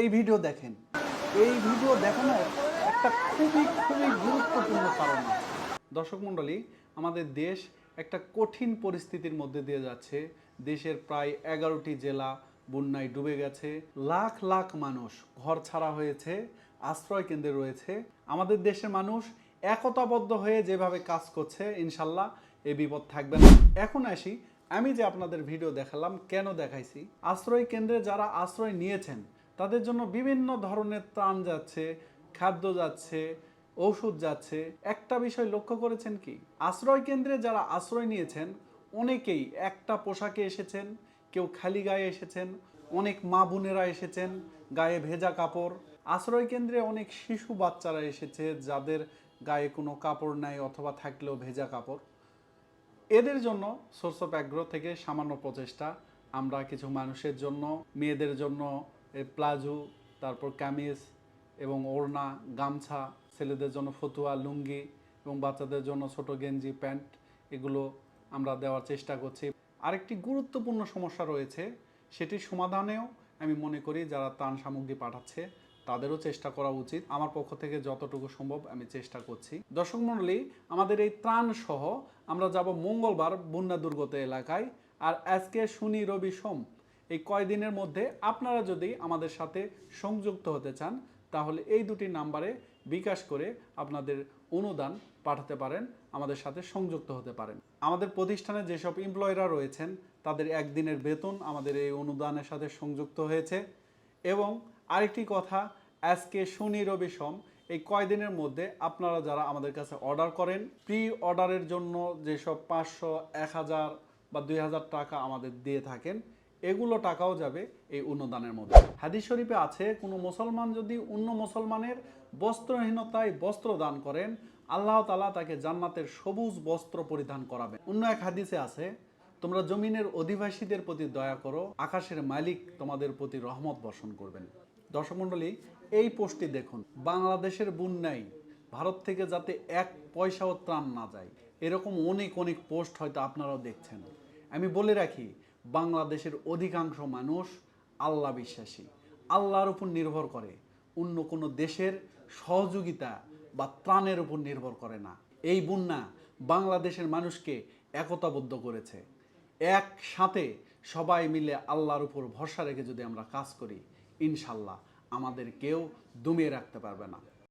এই ভিডিও দেখেন। এই ভিডিও দেখানোর একটা খুবই খুবই গুরুত্বপূর্ণ কারণ। দর্শক মণ্ডলী, আমাদের দেশ একটা কঠিন পরিস্থিতির মধ্যে দিয়ে যাচ্ছে। দেশের প্রায় এগারোটি জেলা বন্যায় ডুবে গেছে। লাখ লাখ মানুষ ঘর ছাড়া হয়েছে, আশ্রয় কেন্দ্রে রয়েছে। আমাদের দেশের মানুষ একতাবদ্ধ হয়ে যেভাবে কাজ করছে, ইনশাল্লাহ এই বিপদ থাকবে না। এখন আসি, আমি যে আপনাদের ভিডিও দেখালাম, কেন দেখাইছি? আশ্রয় কেন্দ্রে যারা আশ্রয় নিয়েছেন তাদের জন্য বিভিন্ন ধরনের ত্রাণ যাচ্ছে, খাদ্য যাচ্ছে ঔষধ যাচ্ছে। একটা বিষয় লক্ষ্য করেছেন কি? আশ্রয় কেন্দ্রে যারা আশ্রয় নিয়েছেন, অনেকেই একটা পোশাকে এসেছেন, কেউ খালি গায়ে এসেছেন, অনেক মা বোনেরা এসেছেন, গায়ে ভেজা কাপড়। আশ্রয় কেন্দ্রে অনেক শিশু বাচ্চারা এসেছে যাদের গায়ে কোনো কাপড় নাই অথবা থাকলেও ভেজা কাপড়। এদের জন্য সোর্স অফ অ্যাগ্রো থেকে সামান্য প্রচেষ্টা। আমরা কিছু মানুষের জন্য, মেয়েদের জন্য প্লাজো, তারপর কামিজ এবং ওড়না, গামছা, ছেলেদের জন্য ফতুয়া, লুঙ্গি এবং বাচ্চাদের জন্য ছোট গেঞ্জি, প্যান্ট, এগুলো আমরা দেওয়ার চেষ্টা করছি। আরেকটি গুরুত্বপূর্ণ সমস্যা রয়েছে সেটি সমাধানেও আমি মনে করি যারা ত্রাণ সামগ্রী পাঠাচ্ছে, তাদেরও চেষ্টা করা উচিত। আমার পক্ষ থেকে যতটুকু সম্ভব আমি চেষ্টা করছি। দর্শক মণ্ডলী, আমাদের এই ত্রাণ সহ আমরা যাব মঙ্গলবার বন্যা দুর্গত এলাকায়, আর আজকে শনি, রবি, সোম এই কয়দিনের মধ্যে আপনারা যদি আমাদের সাথে সংযুক্ত হতে চান, তাহলে এই দুটি নাম্বারে বিকাশ করে আপনাদের অনুদান পাঠাতে পারেন, আমাদের সাথে সংযুক্ত হতে পারেন। আমাদের প্রতিষ্ঠানে যেসব এমপ্লয়িরা রয়েছেন, তাদের একদিনের বেতন আমাদের এই অনুদানের সাথে সংযুক্ত হয়েছে। এবং আরেকটি কথা, আজকে শনি, রবি, সোম, এই কয়দিনের মধ্যে আপনারা যারা আমাদের কাছে অর্ডার করেন প্রি অর্ডারের জন্য যেসব পাঁচশো, এক হাজার বা দুই হাজার টাকা আমাদের দিয়ে থাকেন এগুলো টাকাও যাবে এই অনুদানের মধ্যে। হাদিস শরীফে আছে, কোনো মুসলমান যদি অন্য মুসলমানের বস্ত্রহীনতায় বস্ত্র দান করেন, আল্লাহ তালা তাকে জান্নাতের সবুজ বস্ত্র পরিধান করাবেন। অন্য এক হাদিসে আছে, তোমরা জমিনের অধিবাসীদের প্রতি দয়া করো, আকাশের মালিক তোমাদের প্রতি রহমত বর্ষণ করবেন। দর্শক মণ্ডলী, এই পোস্টটি দেখুন। বাংলাদেশের বন্যায় ভারত থেকে যাতে এক পয়সাও ত্রাণ না যায়, এরকম অনেক অনেক পোস্ট হয়তো আপনারাও দেখছেন। আমি বলে রাখি বাংলাদেশের অধিকাংশ মানুষ আল্লাহ বিশ্বাসী। আল্লাহর উপর নির্ভর করে। অন্য কোনো দেশের সহযোগিতা বা ত্রাণের উপর নির্ভর করে না। এই বন্যা বাংলাদেশের মানুষকে একতাবদ্ধ করেছে। একসাথে সবাই মিলে আল্লাহর উপর ভরসা রেখে যদি আমরা কাজ করি, ইনশাল্লাহ আমাদের কেউ দমিয়ে রাখতে পারবে না।